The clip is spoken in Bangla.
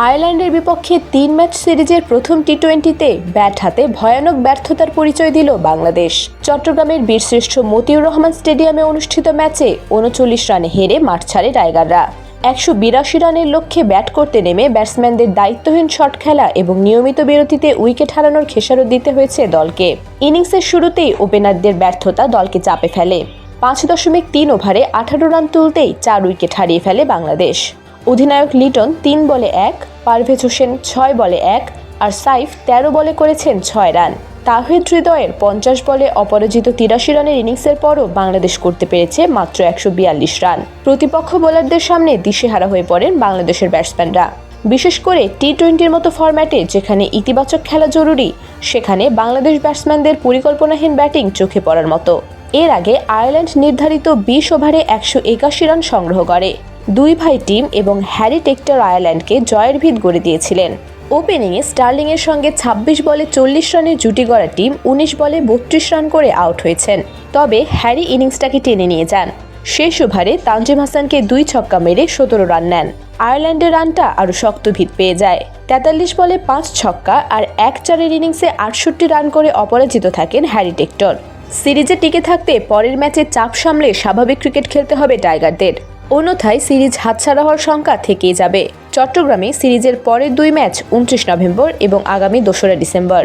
আয়ারল্যান্ডের বিপক্ষে তিন ম্যাচ সিরিজের প্রথম টি টোয়েন্টিতে ব্যাট হাতে ভয়ানক ব্যর্থতার পরিচয় দিল বাংলাদেশ। চট্টগ্রামের বীরশ্রেষ্ঠ মতিউর রহমান স্টেডিয়ামে অনুষ্ঠিত ম্যাচে উনচল্লিশ রানে হেরে মাঠ ছাড়ে টাইগাররা। একশো বিরাশি রানের লক্ষ্যে ব্যাট করতে নেমে ব্যাটসম্যানদের দায়িত্বহীন শট খেলা এবং নিয়মিত বিরতিতে উইকেট হারানোর খেসারত দিতে হয়েছে দলকে। ইনিংসের শুরুতেই ওপেনারদের ব্যর্থতা দলকে চাপে ফেলে। পাঁচ দশমিক তিন ওভারে আঠারো রান তুলতেই চার উইকেট হারিয়ে ফেলে বাংলাদেশ। অধিনায়ক লিটন তিন বলে এক, পারভেজ হোসেন ছয় বলে এক আর সাইফ তেরো বলে করেছেন ছয় রান। তাহিদ হৃদয়ের পঞ্চাশ বলে অপরাজিত তিরাশি রানের ইনিংসের পরও বাংলাদেশ করতে পেরেছে মাত্র একশো বিয়াল্লিশ রান। প্রতিপক্ষ বোলারদের সামনে দিশেহারা হয়ে পড়েন বাংলাদেশের ব্যাটসম্যানরা। বিশেষ করে টি টোয়েন্টির মতো ফরম্যাটে যেখানে ইতিবাচক খেলা জরুরি, সেখানে বাংলাদেশ ব্যাটসম্যানদের পরিকল্পনাহীন ব্যাটিং চোখে পড়ার মতো। এর আগে আয়ারল্যান্ড নির্ধারিত বিশ ওভারে একশো একাশি রান সংগ্রহ করে। দুই ভাই টিম এবং হ্যারি টেক্টর আয়ারল্যান্ডকে জয়ের ভিত গড়ে দিয়েছিলেন। ওপেনিংয়ে স্টার্লিংয়ের সঙ্গে ২৬ বলে চল্লিশ রানের জুটি গড়া টিম উনিশ বলে বত্রিশ রান করে আউট হয়েছেন। তবে হ্যারি ইনিংসটাকে টেনে নিয়ে যান। শেষ ওভারে তানজিম হাসানকে দুই ছক্কা মেরে সতেরো রান নেন। আয়ারল্যান্ডের রানটা আরও শক্ত ভিত পেয়ে যায়। তেতাল্লিশ বলে পাঁচ ছক্কা আর এক চারের ইনিংসে আটষট্টি রান করে অপরাজিত থাকেন হ্যারি টেক্টর। সিরিজে টিকে থাকতে পরের ম্যাচে চাপ সামলে স্বাভাবিক ক্রিকেট খেলতে হবে টাইগারদের। অন্যথায় সিরিজ হাতছাড়া হওয়ার শঙ্কা থেকেই যাবে। চট্টগ্রামে সিরিজের পরের দুই ম্যাচ উনত্রিশ নভেম্বর এবং আগামী দোসরা ডিসেম্বর।